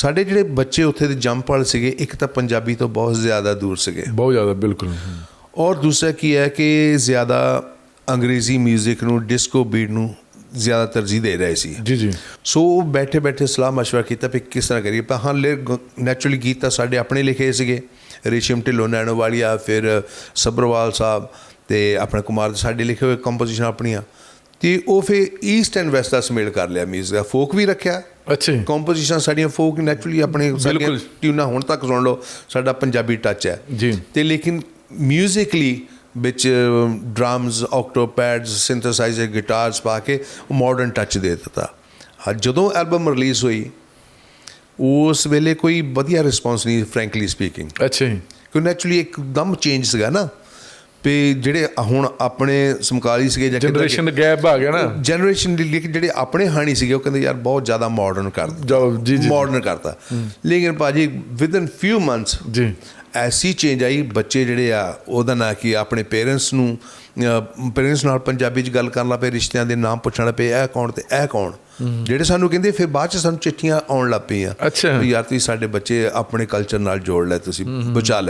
ਸਾਡੇ ਜਿਹੜੇ ਬੱਚੇ ਉੱਥੇ ਦੇ ਜੰਪ ਵਾਲੇ ਸੀਗੇ ਇੱਕ ਤਾਂ ਪੰਜਾਬੀ ਤੋਂ ਬਹੁਤ ਜ਼ਿਆਦਾ ਦੂਰ ਸੀਗੇ। ਬਹੁਤ ਜ਼ਿਆਦਾ ਬਿਲਕੁਲ। ਔਰ ਦੂਸਰਾ ਕੀ ਹੈ ਕਿ ਜ਼ਿਆਦਾ ਅੰਗਰੇਜ਼ੀ 뮤직 ਨੂੰ ਡਿਸਕੋ ਬੀਟ ਨੂੰ ਜ਼ਿਆਦਾ ਤਰਜੀਹ ਦੇ ਰਹੇ ਸੀ। ਜੀ ਜੀ। ਸੋ ਬੈਠੇ ਬੈਠੇ ਸਲਾਹ ਮਸ਼ਵਰਾ ਕੀਤਾ ਵੀ ਕਿਸ ਤਰ੍ਹਾਂ ਕਰੀਏ। ਪਰ ਹਾਂ ਲੈ ਨੈਚੁਰਲੀ ਗੀਤ ਤਾਂ ਸਾਡੇ ਆਪਣੇ ਲਿਖੇ ਸੀਗੇ। ਰੇਸ਼ਮ ਢਿੱਲੋਂ ਨੈਣੋ ਵਾਲੀਆ ਫਿਰ ਸਬਰਵਾਲ ਸਾਹਿਬ ਤੇ ਆਪਣੇ ਕੁਮਾਰ ਸਾਡੇ ਲਿਖੇ ਹੋਏ ਕੰਪੋਜੀਸ਼ਨ ਆਪਣੀਆਂ। ਤੇ ਉਹ ਫਿਰ ਈਸਟ ਐਂਡ ਵੈਸਟ ਦਾ ਸਮੇਲ ਕਰ ਲਿਆ 뮤직 ਦਾ। ਫੋਕ ਵੀ ਰੱਖਿਆ। ਅੱਛਾ ਕੰਪੋਜੀਸ਼ਨ ਸਾਡੀਆਂ ਫੋਕ ਨੈਚੁਰਲੀ ਆਪਣੇ ਸਾਡੀਆਂ ਬਿਲਕੁਲ। ਟਿਊਨਾਂ ਹੁਣ ਤੱਕ ਸੁਣ ਲਓ ਸਾਡਾ ਪੰਜਾਬੀ ਟੱਚ ਹੈ। ਜੀ। ਤੇ ਲੇਕਿਨ ਮਿਊਜ਼ਿਕਲੀ ਵਿੱਚ ਡਰਮਸ ਆਕਟੋਪੈਡਸ ਸਿੰਥੇਸਾਈਜ਼ਰ ਗਿਟਾਰਸ ਪਾ ਕੇ ਮਾਡਰਨ ਟੱਚ ਦੇ ਦਿੱਤਾ। ਅੱਜ ਜਦੋਂ ਐਲਬਮ ਰਿਲੀਜ਼ ਹੋਈ ਉਸ ਵੇਲੇ ਕੋਈ ਵਧੀਆ ਰਿਸਪੌਂਸ ਨਹੀਂ ਫ੍ਰੈਂਕਲੀ ਸਪੀਕਿੰਗ ਅੱਛਾ ਕਿਉਂ ਨੈਚੁਰਲੀ ਇੱਕਦਮ ਚੇਂਜ ਸੀਗਾ ਨਾ। ਵੀ ਜਿਹੜੇ ਹੁਣ ਆਪਣੇ ਸਮਕਾਲੀ ਸੀਗੇ ਜਾਂ ਜਨਰੇਸ਼ਨ ਦਾ ਗੈਪ ਆ ਗਿਆ ਨਾ। ਜਨਰੇਸ਼ਨ ਦੇ ਲਈ ਜਿਹੜੇ ਆਪਣੇ ਹਾਣੀ ਸੀਗੇ ਉਹ ਕਹਿੰਦੇ ਯਾਰ ਬਹੁਤ ਜ਼ਿਆਦਾ ਮਾਡਰਨ ਕਰ ਜੀ, ਜੀ। ਮਾਡਰਨ ਕਰਤਾ। ਲੇਕਿਨ ਭਾਜੀ ਵਿਦ ਇਨ ਫਿਊ ਮੰਥਸ ਜੀ। ਐਸੀ ਚੇਂਜ ਆਈ ਬੱਚੇ ਜਿਹੜੇ ਆ ਉਹਦਾ ਨਾਂ ਕੀ ਆਪਣੇ ਪੇਰੈਂਟਸ ਨੂੰ ਪੇਰੈਂਟਸ ਨਾਲ ਪੰਜਾਬੀ ਚ ਗੱਲ ਕਰਨ ਲੱਗ ਪਏ ਰਿਸ਼ਤਿਆਂ ਦੇ ਨਾਮ ਪੁੱਛਣ ਲੱਗ ਪਏ ਇਹ ਕੌਣ ਤੇ ਇਹ ਕੌਣ? ਜਿਹੜੇ ਸਾਨੂੰ ਕਹਿੰਦੇ ਫਿਰ ਬਾਅਦ ਚ ਸਾਨੂੰ ਚਿੱਠੀਆਂ ਆਉਣ ਲੱਗ ਪਈਆਂ। ਅੱਛਾ। ਯਾਰ ਤੁਸੀਂ ਸਾਡੇ ਬੱਚੇ ਆਪਣੇ ਕਲਚਰ ਨਾਲ ਜੋੜ ਲੈ ਤੁਸੀਂ ਬਚਾ ਲੈ।